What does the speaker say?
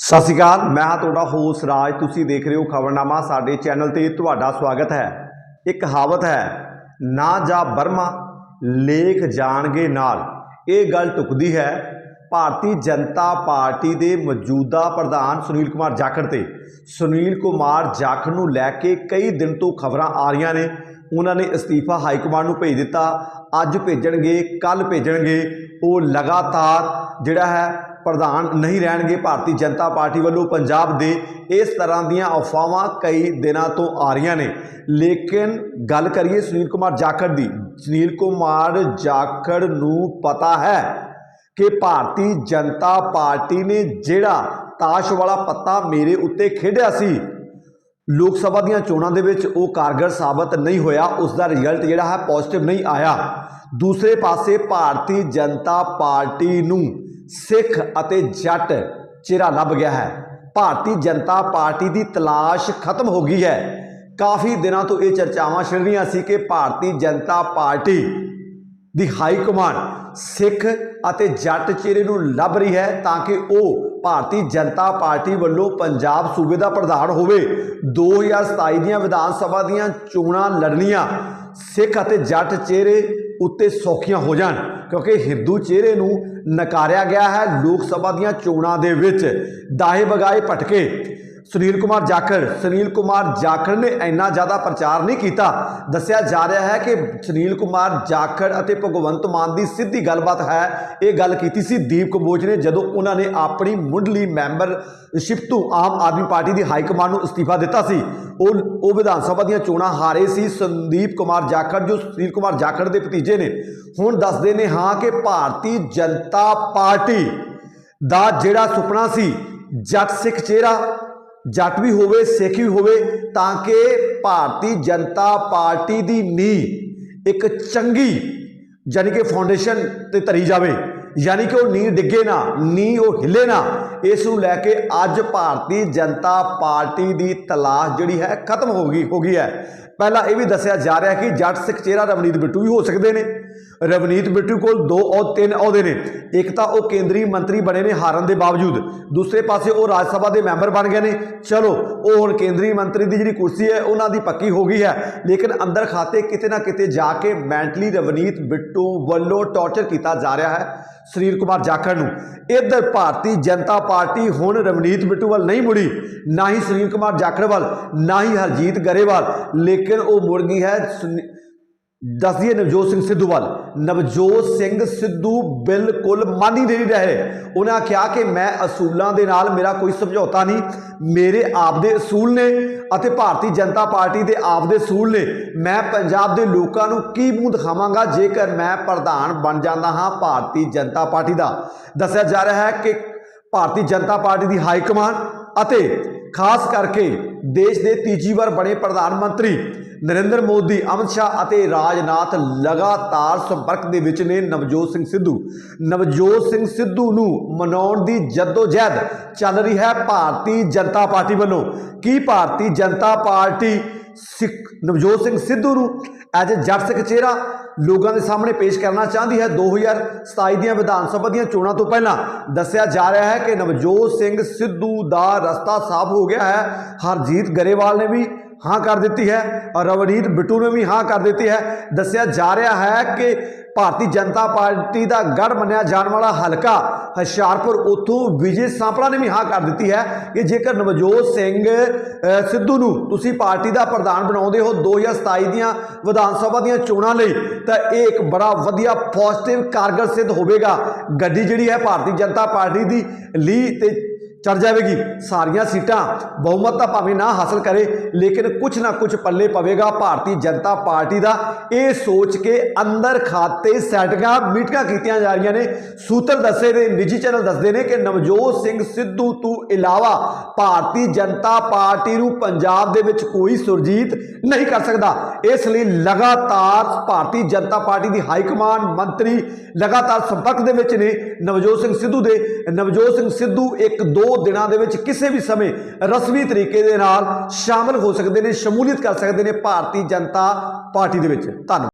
ਸਤਿ ਸ਼੍ਰੀ ਅਕਾਲ, ਮੈਂ ਹਾਂ ਤੁਹਾਡਾ ਹੋਸ ਰਾਜ। ਤੁਸੀਂ ਦੇਖ ਰਹੇ ਹੋ ਖਬਰਨਾਮਾ, ਸਾਡੇ ਚੈਨਲ ਤੇ ਤੁਹਾਡਾ ਸਵਾਗਤ ਹੈ। ਇੱਕ ਕਹਾਵਤ ਹੈ, ਨਾ ਜਾ ਬਰਮਾ, ਲੇਖ ਜਾਣਗੇ ਨਾਲ। ਇਹ ਗੱਲ ਟੁਕਦੀ ਹੈ, ਭਾਰਤੀ ਜਨਤਾ ਪਾਰਟੀ ਦੇ ਮੌਜੂਦਾ ਪ੍ਰਧਾਨ ਸੁਨੀਲ ਕੁਮਾਰ ਜਾਖੜ ਤੇ। ਸੁਨੀਲ ਕੁਮਾਰ ਜਾਖੜ ਨੂੰ ਲੈ ਕੇ ਕਈ ਦਿਨ ਤੋਂ ਖਬਰਾਂ ਆ ਰਹੀਆਂ ਨੇ। ਉਹਨਾਂ ਨੇ ਅਸਤੀਫਾ ਹਾਈ ਕਮਾਂਡ ਨੂੰ ਭੇਜ ਦਿੱਤਾ। ਅੱਜ ਭੇਜਣਗੇ ਕੱਲ ਭੇਜਣਗੇ। ਉਹ ਲਗਾਤਾਰ ਜਿਹੜਾ ਹੈ, ਪ੍ਰਧਾਨ ਨਹੀਂ ਰਹਿਣਗੇ। ਭਾਰਤੀ ਜਨਤਾ ਪਾਰਟੀ ਵੱਲੋਂ ਪੰਜਾਬ ਦੇ ਇਸ ਤਰ੍ਹਾਂ ਦੀਆਂ ਅਫਵਾਹਾਂ ਕਈ ਦਿਨਾਂ ਤੋਂ ਆ ਰਹੀਆਂ ਨੇ। ਲੇਕਿਨ ਗੱਲ ਕਰੀਏ ਸੁਨੀਲ ਕੁਮਾਰ ਜਾਖੜ ਦੀ। ਸੁਨੀਲ ਕੁਮਾਰ ਜਾਖੜ ਨੂੰ ਪਤਾ ਹੈ ਕਿ ਭਾਰਤੀ ਜਨਤਾ ਪਾਰਟੀ ਨੇ ਜਿਹੜਾ ਤਾਸ਼ ਵਾਲਾ ਪੱਤਾ ਮੇਰੇ ਉੱਤੇ ਖੇਡਿਆ ਸੀ ਲੋਕ ਸਭਾ ਦੀਆਂ ਚੋਣਾਂ ਦੇ ਵਿੱਚ ਉਹ ਕਾਰਗਰ ਸਾਬਤ ਨਹੀਂ ਹੋਇਆ, ਉਸ ਦਾ ਰਿਜ਼ਲਟ ਜਿਹੜਾ ਹੈ ਪੋਜ਼ਿਟਿਵ ਨਹੀਂ ਆਇਆ। ਦੂਸਰੇ ਪਾਸੇ ਭਾਰਤੀ ਜਨਤਾ ਪਾਰਟੀ ਨੂੰ ਸਿੱਖ ਅਤੇ ਜੱਟ ਚਿਹਰਾ ਲੱਭ ਗਿਆ ਹੈ। ਭਾਰਤੀ ਜਨਤਾ ਪਾਰਟੀ ਦੀ ਤਲਾਸ਼ ਖਤਮ ਹੋ ਗਈ ਹੈ। ਕਾਫੀ ਦਿਨਾਂ ਤੋਂ ਇਹ ਚਰਚਾਵਾਂ ਛਿੜ ਰਹੀਆਂ ਸੀ ਕਿ ਭਾਰਤੀ ਜਨਤਾ ਪਾਰਟੀ ਦੀ ਹਾਈ ਕਮਾਂਡ ਸਿੱਖ ਅਤੇ ਜੱਟ ਚਿਹਰੇ ਨੂੰ ਲੱਭ ਰਹੀ ਹੈ ਤਾਂ ਕਿ ਉਹ ਭਾਰਤੀ ਜਨਤਾ ਪਾਰਟੀ ਵੱਲੋਂ ਪੰਜਾਬ ਸੂਬੇ ਦਾ ਪ੍ਰਧਾਨ ਹੋਵੇ। 2027 ਦੀਆਂ ਵਿਧਾਨ ਸਭਾ ਦੀਆਂ ਚੋਣਾਂ ਲੜਨੀਆਂ ਸਿੱਖ ਅਤੇ ਜੱਟ ਚਿਹਰੇ ਉੱਤੇ ਸੌਖੀਆਂ ਹੋ ਜਾਣ ਕਿਉਂਕਿ ਹਿੰਦੂ ਚਿਹਰੇ ਨੂੰ ਨਕਾਰਿਆ ਗਿਆ ਹੈ ਲੋਕ ਸਭਾ ਦੀਆਂ ਚੋਣਾਂ ਦੇ ਵਿੱਚ। ਦਾਹੇ ਬਗਾਏ ਭਟਕੇ ਸੁਨੀਲ ਕੁਮਾਰ ਜਾਖੜ। ਸੁਨੀਲ ਕੁਮਾਰ ਜਾਖੜ ਨੇ ਇੰਨਾ ਜ਼ਿਆਦਾ ਪ੍ਰਚਾਰ ਨਹੀਂ ਕੀਤਾ। ਦੱਸਿਆ ਜਾ ਰਿਹਾ ਹੈ ਕਿ ਸੁਨੀਲ ਕੁਮਾਰ ਜਾਖੜ ਅਤੇ ਭਗਵੰਤ ਮਾਨ ਦੀ ਸਿੱਧੀ ਗੱਲਬਾਤ ਹੈ। ਇਹ ਗੱਲ ਕੀਤੀ ਸੀ ਦੀਪ ਕੰਬੋਜ ਨੇ ਜਦੋਂ ਉਹਨਾਂ ਨੇ ਆਪਣੀ ਮੁੱਢਲੀ ਮੈਂਬਰਸ਼ਿਪ ਤੋਂ ਆਮ ਆਦਮੀ ਪਾਰਟੀ ਦੀ ਹਾਈ ਕਮਾਂਡ ਨੂੰ ਅਸਤੀਫਾ ਦਿੱਤਾ ਸੀ। ਉਹ ਉਹ ਵਿਧਾਨ ਸਭਾ ਦੀਆਂ ਚੋਣਾਂ ਹਾਰੇ ਸੀ। ਸੰਦੀਪ ਕੁਮਾਰ ਜਾਖੜ ਜੋ ਸੁਨੀਲ ਕੁਮਾਰ ਜਾਖੜ ਦੇ ਭਤੀਜੇ ਨੇ, ਹੁਣ ਦੱਸਦੇ ਨੇ ਹਾਂ ਕਿ ਭਾਰਤੀ ਜਨਤਾ ਪਾਰਟੀ ਦਾ ਜਿਹੜਾ ਸੁਪਨਾ ਸੀ, ਜੱਟ ਸਿੱਖ ਚਿਹਰਾ ਜੱਟ ਵੀ ਹੋਵੇ, ਸਿੱਖ ਵੀ ਹੋਵੇ, ਤਾਂ ਕਿ ਭਾਰਤੀ ਜਨਤਾ ਪਾਰਟੀ ਦੀ ਨੀਂਹ ਇੱਕ ਚੰਗੀ ਯਾਨੀ ਕਿ ਫਾਊਂਡੇਸ਼ਨ ਤੇ ਧਰੀ ਜਾਵੇ। ਯਾਨੀ ਕਿ ਉਹ ਨੀਂਹ ਡਿੱਗੇ ਨਾ, ਨੀਂਹ ਉਹ ਹਿੱਲੇ ਨਾ, ਇਸ ਨੂੰ ਲੈ ਕੇ ਅੱਜ ਭਾਰਤੀ ਜਨਤਾ ਪਾਰਟੀ ਦੀ ਤਲਾਸ਼ ਜਿਹੜੀ ਹੈ ਖਤਮ ਹੋ ਗਈ ਹੋ ਗਈ ਹੈ। ਪਹਿਲਾਂ ਇਹ ਵੀ ਦੱਸਿਆ ਜਾ ਰਿਹਾ ਕਿ ਜੱਟ ਸਿੱਖ ਚਿਹਰਾ ਰਵਨੀਤ ਬਿੱਟੂ ਵੀ ਹੋ ਸਕਦੇ ਨੇ। ਰਵਨੀਤ ਬਿੱਟੂ ਕੋਲ ਦੋ ਔਰ ਤਿੰਨ ਅਹੁਦੇ ਨੇ। ਇੱਕ ਤਾਂ ਉਹ ਕੇਂਦਰੀ ਮੰਤਰੀ ਬਣੇ ਨੇ ਹਾਰਨ ਦੇ ਬਾਵਜੂਦ। ਦੂਸਰੇ ਪਾਸੇ ਉਹ ਰਾਜ ਸਭਾ ਦੇ ਮੈਂਬਰ ਬਣ ਗਏ ਨੇ। ਚਲੋ, ਉਹ ਹੁਣ ਕੇਂਦਰੀ ਮੰਤਰੀ ਦੀ ਜਿਹੜੀ ਕੁਰਸੀ ਹੈ, ਉਹਨਾਂ ਦੀ ਪੱਕੀ ਹੋ ਗਈ ਹੈ। ਲੇਕਿਨ ਅੰਦਰ ਖਾਤੇ ਕਿਤੇ ਨਾ ਕਿਤੇ ਜਾ ਕੇ ਮੈਂਟਲੀ ਰਵਨੀਤ ਬਿੱਟੂ ਵੱਲੋਂ ਟੌਰਚਰ ਕੀਤਾ ਜਾ ਰਿਹਾ ਹੈ ਸੁਨੀਲ ਕੁਮਾਰ ਜਾਖੜ ਨੂੰ। ਇੱਧਰ ਭਾਰਤੀ ਜਨਤਾ ਪਾਰਟੀ ਹੁਣ ਰਵਨੀਤ ਬਿੱਟੂ ਵੱਲ ਨਹੀਂ ਮੁੜੀ। ਨਾ ਹੀ ਸੁਨੀਲ ਕੁਮਾਰ ਜਾਖੜ ਵੱਲ, ਨਾ ਹੀ ਹਰਜੀਤ ਗਰੇਵਾਲ। ਲੇਕਿਨ ਉਹ ਮੁੜ ਗਈ ਹੈ ਸੁਨੀ- ਦੱਸ ਦਈਏ ਨਵਜੋਤ ਸਿੰਘ ਸਿੱਧੂ ਵੱਲ। ਨਵਜੋਤ ਸਿੰਘ ਸਿੱਧੂ ਬਿਲਕੁਲ ਮੰਨ ਹੀ ਨਹੀਂ ਰਹੇ ਉਹਨਾਂ ਕਿਹਾ ਕਿ ਮੈਂ ਅਸੂਲਾਂ ਦੇ ਨਾਲ ਮੇਰਾ ਕੋਈ ਸਮਝੌਤਾ ਨਹੀਂ। ਮੇਰੇ ਆਪਦੇ ਅਸੂਲ ਨੇ ਅਤੇ ਭਾਰਤੀ ਜਨਤਾ ਪਾਰਟੀ ਦੇ ਆਪਦੇ ਅਸੂਲ ਨੇ। ਮੈਂ ਪੰਜਾਬ ਦੇ ਲੋਕਾਂ ਨੂੰ ਕੀ ਮੂੰਹ ਦਿਖਾਵਾਂਗਾ ਜੇਕਰ ਮੈਂ ਪ੍ਰਧਾਨ ਬਣ ਜਾਂਦਾ ਹਾਂ ਭਾਰਤੀ ਜਨਤਾ ਪਾਰਟੀ ਦਾ? ਦੱਸਿਆ ਜਾ ਰਿਹਾ ਹੈ ਕਿ ਭਾਰਤੀ ਜਨਤਾ ਪਾਰਟੀ ਦੀ ਹਾਈ ਕਮਾਂਡ ਅਤੇ ਖਾਸ ਕਰਕੇ ਦੇਸ਼ ਦੇ ਤੀਜੀ ਵਾਰ ਬਣੇ ਪ੍ਰਧਾਨ ਮੰਤਰੀ ਨਰਿੰਦਰ ਮੋਦੀ, ਅਮਿਤ ਸ਼ਾਹ ਅਤੇ ਰਾਜਨਾਥ ਲਗਾਤਾਰ ਸੰਪਰਕ ਦੇ ਵਿੱਚ ਨੇ ਨਵਜੋਤ ਸਿੰਘ ਸਿੱਧੂ। ਨਵਜੋਤ ਸਿੰਘ ਸਿੱਧੂ ਨੂੰ ਮਨਾਉਣ ਦੀ ਜਦੋਜਹਿਦ ਚੱਲ ਰਹੀ ਹੈ ਭਾਰਤੀ ਜਨਤਾ ਪਾਰਟੀ ਵੱਲੋਂ। ਕੀ ਭਾਰਤੀ ਜਨਤਾ ਪਾਰਟੀ ਸਿੱਖ ਨਵਜੋਤ ਸਿੰਘ ਸਿੱਧੂ ਨੂੰ ਐਜ ਜੱਟ ਸਿੱਖ ਚਿਹਰਾ ਲੋਕਾਂ ਦੇ ਸਾਹਮਣੇ ਪੇਸ਼ ਕਰਨਾ ਚਾਹੁੰਦੀ ਹੈ। 2027 ਦੀਆਂ ਵਿਧਾਨ ਸਭਾ ਦੀਆਂ ਚੋਣਾਂ ਤੋਂ ਪਹਿਲਾਂ ਦੱਸਿਆ ਜਾ ਰਿਹਾ ਹੈ ਕਿ ਨਵਜੋਤ ਸਿੰਘ ਸਿੱਧੂ ਦਾ ਰਸਤਾ ਸਾਫ਼ ਹੋ ਗਿਆ ਹੈ। ਹਰਜੀਤ ਗਰੇਵਾਲ ਨੇ ਵੀ ਹਾਂ ਕਰ ਦਿੱਤੀ ਹੈ ਔਰ ਰਵਨੀਤ ਬਿੱਟੂ ਨੇ ਵੀ ਹਾਂ ਕਰ ਦਿੱਤੀ ਹੈ। ਦੱਸਿਆ ਜਾ ਰਿਹਾ ਹੈ ਕਿ ਭਾਰਤੀ ਜਨਤਾ ਪਾਰਟੀ ਦਾ ਗੜ ਮੰਨਿਆ ਜਾਣ ਵਾਲਾ ਹਲਕਾ ਹੁਸ਼ਿਆਰਪੁਰ, ਉਥੋਂ ਵਿਜੇ ਸਾਂਪਲਾ ਨੇ ਵੀ ਹਾਂ ਕਰ ਦਿੱਤੀ ਹੈ ਕਿ ਜੇਕਰ ਨਵਜੋਤ ਸਿੰਘ ਸਿੱਧੂ ਨੂੰ ਤੁਸੀਂ ਪਾਰਟੀ ਦਾ ਪ੍ਰਧਾਨ ਬਣਾਉਂਦੇ ਹੋ 2027 ਦੀਆਂ ਵਿਧਾਨ ਸਭਾ ਦੀਆਂ ਚੋਣਾਂ ਲਈ, ਤਾਂ ਇਹ ਇੱਕ ਬੜਾ ਵਧੀਆ ਪੋਜ਼ਿਟਿਵ ਕਾਰਗਰ ਸਿੱਧ ਹੋਵੇਗਾ। ਗੱਡੀ ਜਿਹੜੀ ਹੈ ਭਾਰਤੀ ਜਨਤਾ ਪਾਰਟੀ ਦੀ ਲਈ ਤੇ ਚੜ ਜਾਵੇਗੀ। ਸਾਰੀਆਂ ਸੀਟਾਂ ਬਹੁਮਤ ਤਾਂ ਭਾਵੇਂ ਨਾ ਹਾਸਲ ਕਰੇ, ਲੇਕਿਨ ਕੁਝ ਨਾ ਕੁਝ ਪੱਲੇ ਪਵੇਗਾ ਭਾਰਤੀ ਜਨਤਾ ਪਾਰਟੀ ਦਾ। ਇਹ ਸੋਚ ਕੇ ਅੰਦਰ ਖਾਤੇ ਸੈਟਿੰਗਾਂ, ਮੀਟਿੰਗਾਂ ਕੀਤੀਆਂ ਜਾ ਰਹੀਆਂ ਨੇ। ਸੂਤਰ ਦੱਸੇ ਨੇ ਨਿੱਜੀ ਚੈਨਲ ਦੱਸਦੇ ਨੇ ਕਿ ਨਵਜੋਤ ਸਿੰਘ ਸਿੱਧੂ ਤੋਂ ਇਲਾਵਾ ਭਾਰਤੀ ਜਨਤਾ ਪਾਰਟੀ ਨੂੰ ਪੰਜਾਬ ਦੇ ਵਿੱਚ ਕੋਈ ਸੁਰਜੀਤ ਨਹੀਂ ਕਰ ਸਕਦਾ। ਇਸ ਲਈ ਲਗਾਤਾਰ ਭਾਰਤੀ ਜਨਤਾ ਪਾਰਟੀ ਦੀ ਹਾਈ ਕਮਾਂਡ ਮੰਤਰੀ ਲਗਾਤਾਰ ਸੰਪਰਕ ਦੇ ਵਿੱਚ ਨੇ। ਨਵਜੋਤ ਸਿੰਘ ਸਿੱਧੂ ਦੇ, ਨਵਜੋਤ ਸਿੰਘ ਸਿੱਧੂ ਇੱਕ ਦੋ ਦਿਨਾਂ ਦੇ ਵਿੱਚ ਕਿਸੇ ਵੀ ਸਮੇਂ ਰਸਮੀ ਤਰੀਕੇ ਦੇ ਨਾਲ ਸ਼ਾਮਲ ਹੋ ਸਕਦੇ ਨੇ, ਸ਼ਮੂਲੀਅਤ ਕਰ ਸਕਦੇ ਨੇ ਭਾਰਤੀ ਜਨਤਾ ਪਾਰਟੀ ਦੇ ਵਿੱਚ। ਧੰਨਵਾਦ।